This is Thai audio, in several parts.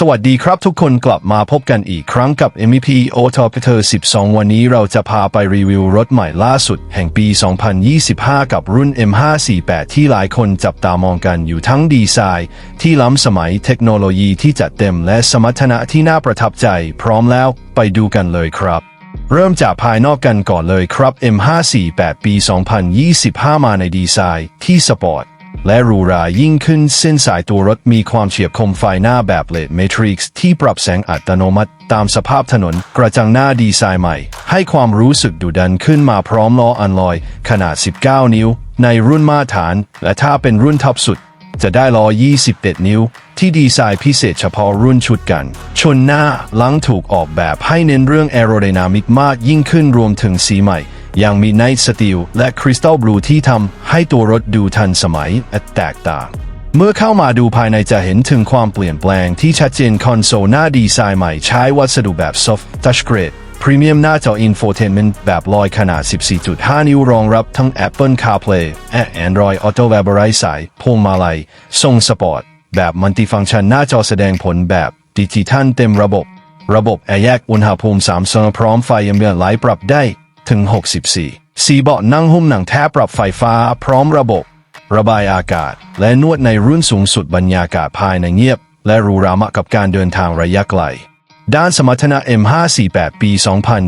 สวัสดีครับทุกคนกลับมาพบกันอีกครั้งกับ MEP Auto p e t e r 12 วันนี้เราจะพาไปรีวิวรถใหม่ล่าสุด แห่งปี 2025 กับรุ่น M548 ที่หลายคนจับตามองกันอยู่ทั้งดีไซน์ ที่ล้ำสมัยเทคโนโลยีที่จัดเต็มและสมรรถนะที่น่าประทับใจ พร้อมแล้วไปดูกันเลยครับเริ่มจากภายนอกกันก่อนเลยครับ M548 ปี 2025 มาในดีไซน์ที่สปอร์ต และรูรายิ่งขึ้นเส้นสายตัวรถมีความเฉียบคมไฟหน้าแบบเลดเมทริกซ์ที่ปรับแสงอัตโนมัติ ตามสภาพถนนกระจังหน้าดีไซน์ใหม่ ให้ความรู้สึกดุดันขึ้นมาพร้อมล้ออันลอย ขนาด 19 นิ้ว ในรุ่นมาตรฐาน และถ้าเป็นรุ่นท็อปสุด จะได้ล้อ 21 นิ้ว ที่ดีไซน์พิเศษเฉพาะรุ่นชุดกัน ชนหน้าหลังถูกออกแบบให้เน้นเรื่องแอโรไดนามิกมากยิ่งขึ้นรวมถึงสีใหม่ ยังมีไนท์สตีลและคริสตัลบลูที่ทำให้ตัวรถดูทันสมัยและแตกต่าง เมื่อเข้ามาดูภายในจะเห็นถึงความเปลี่ยนแปลงที่ชัดเจนคอนโซลหน้าดีไซน์ใหม่ใช้วัสดุแบบ Soft Touch Grade พรีเมียมหน้าจอ Infotainment แบบลอยขนาด 14.5 นิ้วรองรับทั้ง Apple CarPlay และ Android Auto แบบไร้สายพวงมาลัย ทรงสปอร์ต แบบมัลติฟังก์ชันหน้าจอแสดงผลแบบดิจิทัลเต็มระบบ ระบบแอร์แยกอุณหภูมิ3โซนพร้อมไฟเย็นไหลปรับได้ ถึง 64 สีเบาะนั่งหุ้มหนังแท้ปรับไฟฟ้าพร้อมระบบ ระบายอากาศ และนวดในรุ่นสูงสุดบรรยากาศภายในเงียบ และรูรามะกับการเดินทางระยะไกล ด้านสมรรถนะ M548 ปี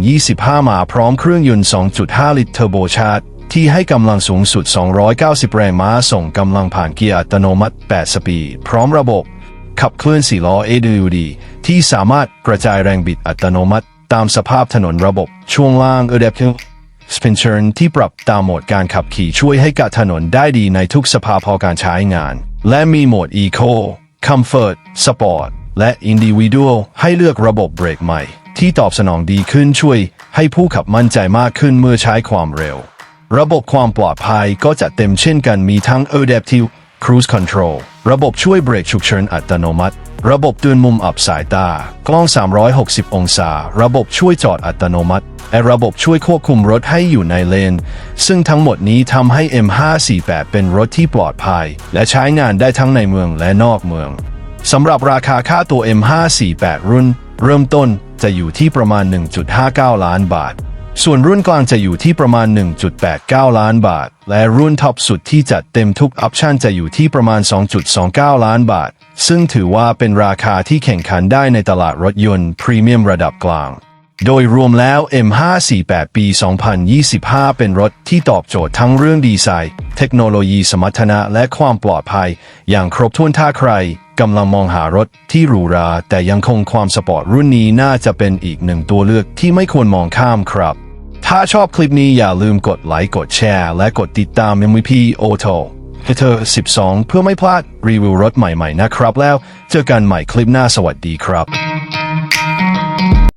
2025 มาพร้อมเครื่องยนต์ 2.5 ลิตรเทอร์โบชาร์จที่ให้กำลังสูงสุด 290 แรงม้า ส่งกำลังผ่านเกียร์อัตโนมัติ 8 สปีด พร้อมระบบ ขับเคลื่อน4ล้อ AWD ที่สามารถกระจายแรงบิดอัตโนมัติ ตามสภาพถนนระบบช่วงล่าง Adaptive Suspension ที่ปรับตามโหมดการขับขี่ช่วยให้กับถนนได้ดีในทุกสภาพพอการใช้งาน และมีโหมด Eco Comfort Sport และ Individual ให้เลือกระบบเบรกใหม่ ที่ตอบสนองดีขึ้นช่วย ให้ผู้ขับมั่นใจมากขึ้นเมื่อใช้ความเร็ว ระบบความปลอดภัยก็จะเต็มเช่นกันมีทั้ง Adaptive Cruise Control ระบบช่วยเบรกฉุกเฉินอัตโนมัติ ระบบเตือนมุมอับสายตา กล้อง 360 องศา ระบบช่วยจอดอัตโนมัติ และระบบช่วยควบคุมรถให้อยู่ในเลน ซึ่งทั้งหมดนี้ทำให้ M548 เป็นรถที่ปลอดภัย และใช้งานได้ทั้งในเมืองและนอกเมืองสำหรับราคาค่าตัว M548 รุ่น เริ่มต้นจะอยู่ที่ประมาณ 1.59 ล้านบาท ส่วนรุ่นกลางจะอยู่ที่ประมาณ 1.89 ล้านบาท และรุ่นท็อปสุดที่จัดเต็มทุกออปชันจะอยู่ที่ประมาณ 2.29 ล้านบาท ซึ่งถือว่าเป็นราคาที่แข่งขันได้ในตลาดรถยนต์พรีเมียมระดับกลาง โดยรวมแล้ว M548 ปี 2025 เป็นรถที่ตอบโจทย์ทั้งเรื่องดีไซน์ เทคโนโลยีสมรรถนะและความปลอดภัย อย่างครบถ้วนถ้าใครกำลังมองหารถที่หรูหราแต่ยังคงความสปอร์ตรุ่นนี้น่าจะเป็นอีกหนึ่งตัวเลือกที่ไม่ควรมองข้ามครับ ถ้าชอบคลิปนี้อย่าลืมกดไลค์กดแชร์ และกดติดตาม MVP Auto ให้เธอ12 เพื่อไม่พลาดรีวิวรถใหม่ๆนะครับแล้ว เจอกันใหม่คลิปหน้าสวัสดีครับ